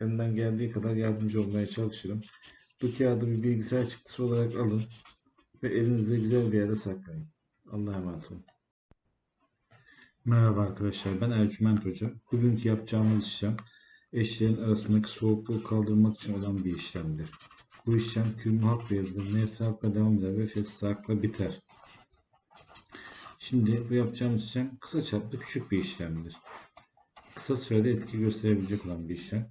Elimden geldiği kadar yardımcı olmaya çalışırım. Bu kağıdı bir bilgisayar çıktısı olarak alın ve elinizde güzel bir yere saklayın. Allah'a emanet olun. Merhaba arkadaşlar, ben Ercüment Hoca. Bugünkü yapacağımız işlem eşlerin arasındaki soğukluğu kaldırmak için olan bir işlemdir. Bu işlem kül muhak yazılır, nefsi hakla devam eder ve fesli biter. Şimdi bu yapacağımız işlem kısa çaplı küçük bir işlemdir. Kısa sürede etki gösterebilecek olan bir işlem.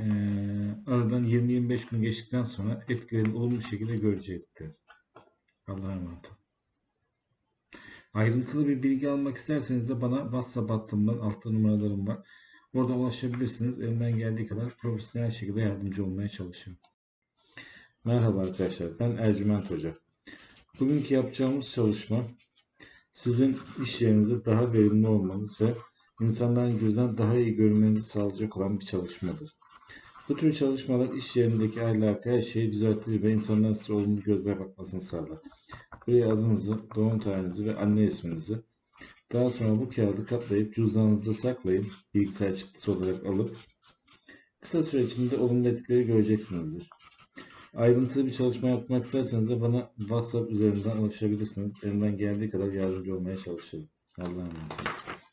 Ee, aradan 20-25 gün geçtikten sonra etkilerini olumlu şekilde görecektir. Allah'a emanet. Ayrıntılı bir bilgi almak isterseniz de bana WhatsApp hattımdan altta numaralarım var. Oradan ulaşabilirsiniz. Elimden geldiği kadar profesyonel şekilde yardımcı olmaya çalışıyorum. Merhaba arkadaşlar. Ben Ercüment Hoca. Bugünkü yapacağımız çalışma sizin iş yerinizde daha verimli olmanız ve insanların gözünden daha iyi görünmenizi sağlayacak olan bir çalışmadır. Bu tür çalışmalar iş yerindeki ahlakı her şeyi düzeltir ve insanların size olumlu gözle bakmasını sağlar. Buraya adınızı, doğum tarihinizi ve anne isminizi daha sonra bu kağıdı katlayıp cüzdanınızda saklayın. Bilgisayar çıktısı olarak alıp kısa süre içinde olumlu etkileri göreceksinizdir. Ayrıntılı bir çalışma yapmak isterseniz de bana WhatsApp üzerinden ulaşabilirsiniz. Elimden geldiği kadar yardımcı olmaya çalışırım. Allah'a emanet olun.